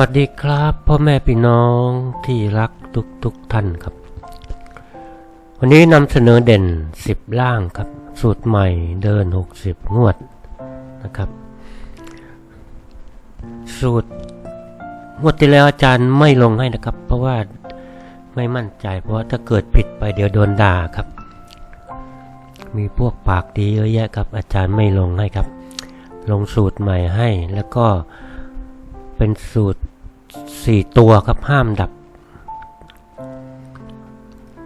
วัสดีครับพ่อแม่พี่น้องที่รักทุกทุกท่านครับ วันนี้นำเสนอเด่น 10 ล่างครับ สูตรใหม่เดิน 60 งวดนะครับ สูตรงวดที่แล้วอาจารย์ไม่ลงให้นะครับ เพราะว่าไม่มั่นใจ เพราะว่าถ้าเกิดผิดไปเดี๋ยวโดนด่าครับ มีพวกปากดีเยอะแยะครับ อาจารย์ไม่ลงให้ครับ ลงสูตรใหม่ให้แล้วก็ เป็นสูตร4ตัวครับห้ามดับ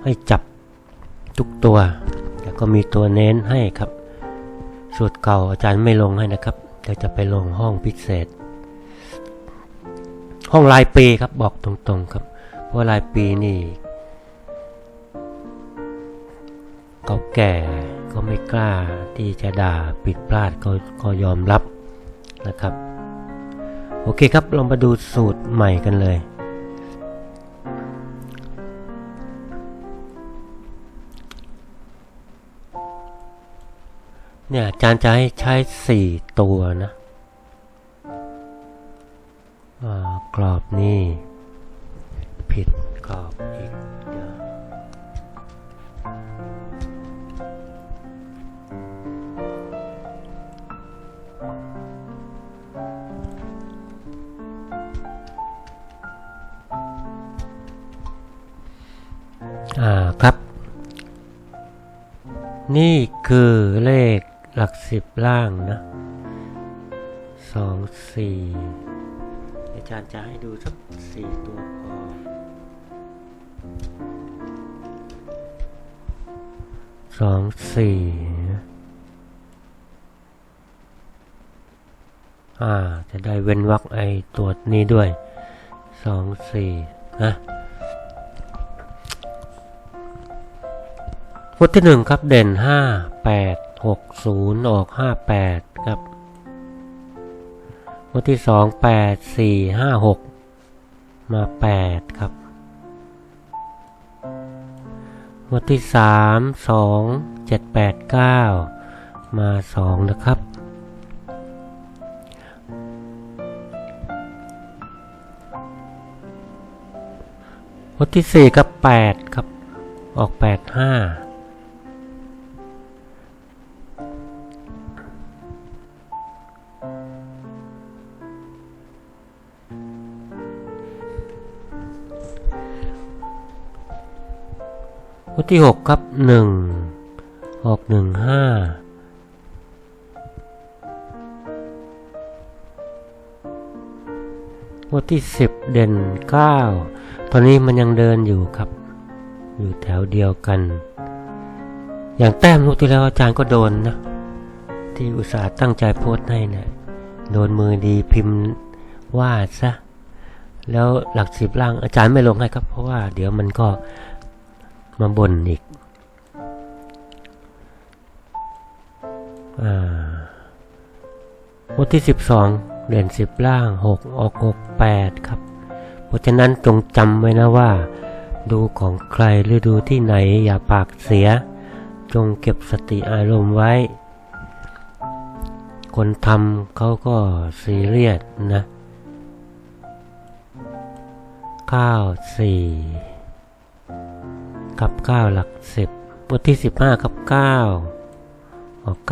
ให้จับทุกตัว แล้วก็มีตัวเน้นให้ครับ สูตรเก่าอาจารย์ไม่ลงให้นะครับเดี๋ยวจะไปลงห้องพิเศษ ห้องรายปีครับบอกตรงๆครับ เพราะรายปีนี่เก่าแก่ก็ไม่กล้าที่จะด่าผิดพลาดก็ก็ยอมรับนะครับ โอเคครับลองมาดูสูตรใหม่กันเลย เนี่ยอาจารย์จะให้ใช้สี่ตัวนะกรอบนี่ผิดกรอบ อ่าครับ นี่คือเลขหลักสิบล่างนะสองสี่อาจารย์จะให้ดูสักสี่ตัวพอสองสี่อ่า จะได้เว้นวรรคไอตัวนี้ด้วยสองสี่นะ งวดที่หนึ่งครับเด่นห้าแปดหกศูนย์ออกห้าแปดครับงวดที่สองแปดสี่ห้าหกมาแปดครับงวดที่สามสองเจ็ดแปดเก้ามาสองนะครับงวดที่สี่ครับแปดครับออกแปดห้า ที่หกครับหนึ่งออกหนึ่งห้าวันที่สิบเด่นเก้าตอนนี้มันยังเดินอยู่ครับ อยู่แถวเดียวกัน อย่างแต้มลูกที่แล้วอาจารย์ก็โดนนะ ที่อุตส่าห์ตั้งใจโพสให้เนะี่ยโดนมือดีพิมพ์วาดซะแล้วหลักสิบล่างอาจารย์ไม่ลงให้ครับ เพราะว่าเดี๋ยวมันก็ มาบ่นอีกบทที่ 12 เด่นสิบล่าง 6 ออก 6 8 ครับ เพราะฉะนั้นจงจำไว้นะว่า ดูของใครหรือดูที่ไหนอย่าปากเสีย จงเก็บสติอารมณ์ไว้ คนทำเขาก็ซีเรียสนะ 9 4 ครับ 9 หลัก 10 บทที่ 15 ครับ 9ออก98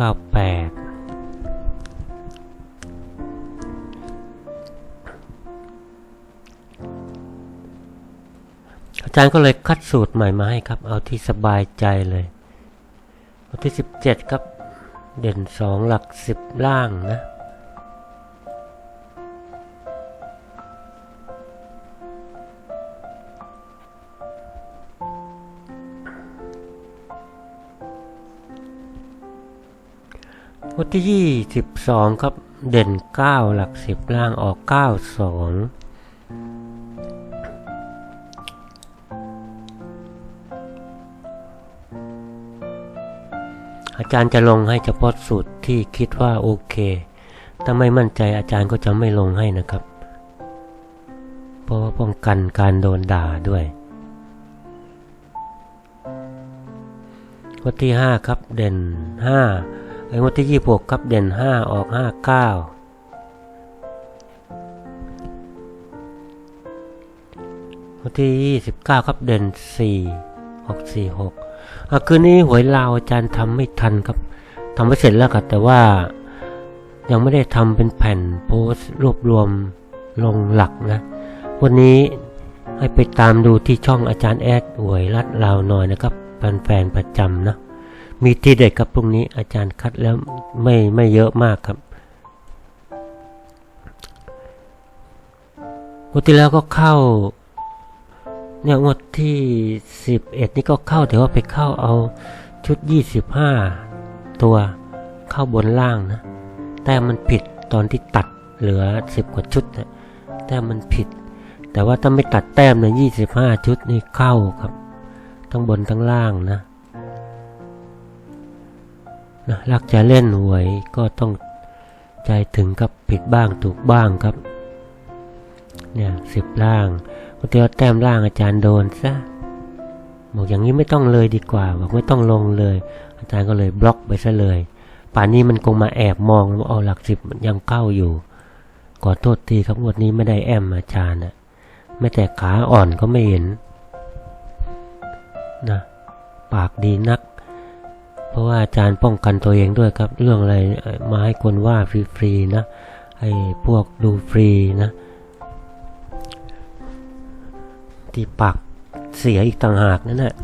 อาจารย์ก็เลยคัดสูตรใหม่มาให้ครับ เอาที่สบายใจเลยวันที่ 17 ครับ เด่น 2 หลัก 10 ล่างนะ วันที่ยี่สิบสองครับ เด่นเก้าหลักสิบล่างออกเก้าสองอาจารย์จะลงให้เฉพาะสูตรที่คิดว่าโอเค ถ้าไม่มั่นใจอาจารย์ก็จะไม่ลงให้นะครับ เพราะว่าป้องกันการโดนด่าด้วย วันที่ห้าครับ เด่นห้า ไปงวดที่ 26 ครับ เด่น 5 ออก 59งวดที่ 29 ครับเด่น 4 ออก 46 คืนนี้หวยลาวอาจารย์ทำไม่ทันครับทำไปเสร็จแล้วครับ แต่ว่ายังไม่ได้ทำเป็นแผ่นโพสรวบรวมลงหลักนะ วันนี้ให้ไปตามดูที่ช่องอาจารย์แอดหวยรัดลาวหน่อยนะครับแฟนๆประจำนะ มีที่เด็ดครับพรุ่งนี้อาจารย์คัดแล้วไม่ไม่เยอะมากครับงวดที่แล้วก็เข้า เนี่ยงวดที่สิบเอ็ดนี่ก็เข้าแต่ว่าไปเข้าเอาชุดยี่สิบห้าตัวเข้าบนล่างนะ แต่มันผิดตอนที่ตัดเหลือสิบกว่าชุดนะแต่มันผิด แต่ว่าถ้าไม่ตัดแต้มนี่ยยี่สิบห้าชุดนี่เข้าครับ ทั้งบนทั้งล่างนะ นะรักจะเล่นหวยก็ต้องใจถึงกับผิดบ้างถูกบ้างครับ เนี่ยสิบล่างก็เตียวแต้มล่างอาจารย์โดนซะบอกอย่างนี้ไม่ต้องเลยดีกว่าบอกไม่ต้องลงเลย อาจารย์ก็เลยบล็อกไปซะเลย ป่านนี้มันคงมาแอบมองว่าเอาหลักสิบมันยังเข้าอยู่ขอโทษทีครับงวดนี้ไม่ได้แอมอาจารย์นะไม่แต่ขาอ่อนก็ไม่เห็นนะปากดีนัก ราะว่าอาจารย์ป้องกันตัวเองด้วยครับ เรื่องอะไรมาให้คนว่าฟรีๆนะให้พวกดูฟรีนะที่ปากเสียอีกต่างหากนั่นแหละ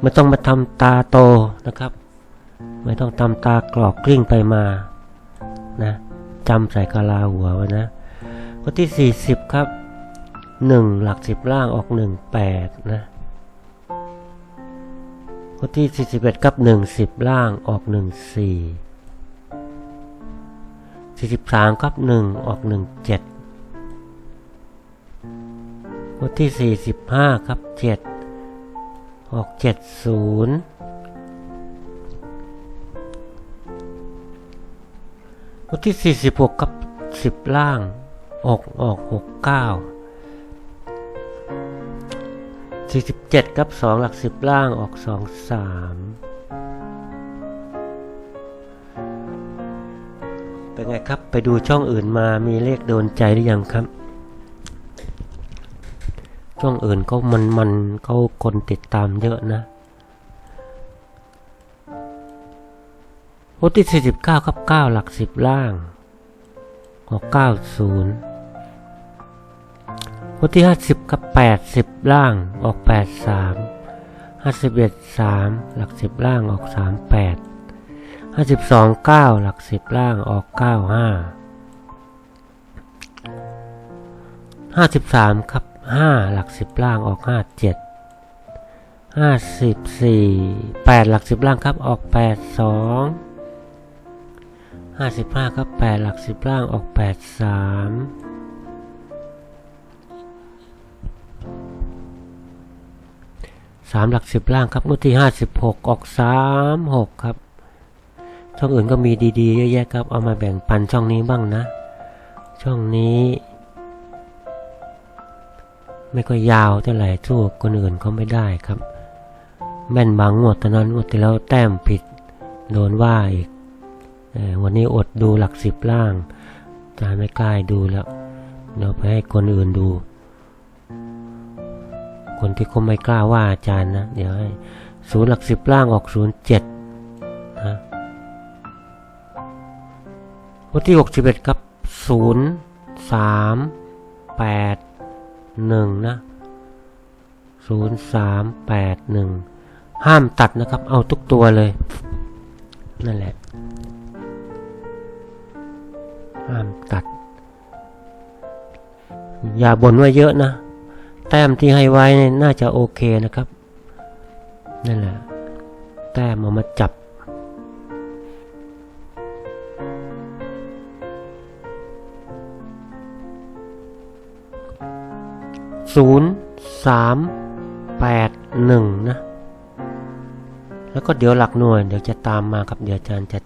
ไม่ต้องมาทำตาโตนะครับ ไม่ต้องทำตากรอกกลิ้งไปมานะจำใส่กะลาหัวไว้นะข้อที่ 40 ครับ 1 หลัก 10 ล่างออก 1 8 นะ ข้อที่ 41ครับ1 10 ล่างออก 1 4 43ครับ 1 ออก 1 7 ข้อที่ 45ครับ 7 ออก 70วันที่ 46กับ 10 ล่างออกออก 69 47 กับ 2 หลัก 10 ล่างออก 2 3 เป็นไงครับไปดูช่องอื่นมามีเลขโดนใจหรือยังครับ ช่องอื่นก็มันมันเขาคนติดตามเยอะนะวันที่49 ครับ 9 หลัก 10 ล่างออก 90 วันที่ 50 กับ 80 ล่างออก 83 51 3 หลัก 10 ล่างออก 38 52 9 หลัก 10 ล่างออก 95 53 ครับ 5 หลัก 10 ล่างออก 57 54 8 หลัก 10 ล่างครับออก 82 55 ครับ 8 หลัก 10 ล่างออก 83 สามหลักสิบล่างครับงวดที่ห้าสิบหกออกสามหกครับ ช่องอื่นก็มีดีๆเยอะแยะครับ เอามาแบ่งปันช่องนี้บ้างนะ ช่องนี้ ไม่ก็ยาวเท่าไหร่สู้คนอื่นเขาไม่ได้ครับ แม่นบางงวดตอนนั้นงวดที่แล้วแต้มผิด โดนว่าอีกวันนี้อดดูหลักสิบล่างอาจารไม่กล้าดูแล้ว เดี๋ยวไปให้คนอื่นดู คนที่เขาไม่กล้าว่าอาจารย์นะ เดี๋ยวให้ศูนย์หลักสิบล่างออกศูนย์เจ็ดนะวันที่หกสิบเอ็ดครับศูนย์สามแปดหนึ่งนะศูนย์สามแปดหนึ่งห้ามตัดนะครับ เอาทุกตัวเลย นั่นแหละ ห้ามตัด อย่าบ่นว่าเยอะนะ แต้มที่ให้ไว้เนี่ยน่าจะโอเคนะครับ นั่นแหละ แต้มเอามาจับ ศูนย์สามแปดหนึ่งนะ แล้วก็เดี๋ยวหลักหน่วย เดี๋ยวจะตามมาครับ เดี๋ยวอาจารย์จะ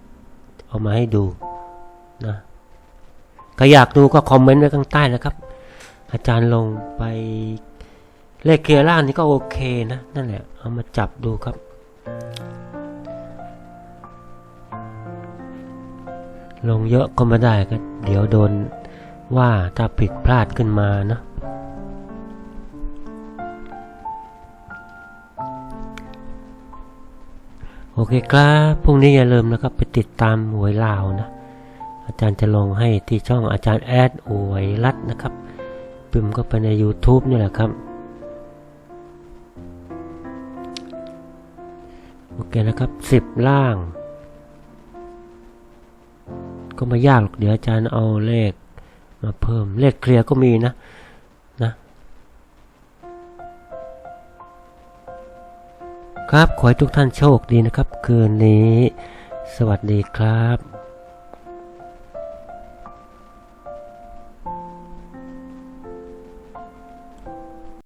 เอามาให้ดูนะใครอยากดูก็คอมเมนต์ไว้ข้างใต้นะครับ อาจารย์ลงไป เลขเกียร์ล่างนี้ก็โอเคนะ นั่นแหละ เอามาจับดูครับ ลงเยอะก็ไม่ได้ก็เดี๋ยวโดนว่าถ้าผิดพลาดขึ้นมานะ โอเคครับ พรุ่งนี้อย่าลืมนะครับ ไปติดตามหวยลาวนะ อาจารย์จะลงให้ที่ช่องอาจารย์แอดหวยรัดนะครับ พิมพ์ก็ไปใน YouTube นี่แหละครับ โอเคนะครับสิบล่าง ก็ไม่ยากหรอกเดี๋ยวอาจารย์เอาเลขมาเพิ่มเลขเคลียร์ก็มีนะนะครับ ขอให้ทุกท่านโชคดีนะครับ คืนนี้ สวัสดีครับ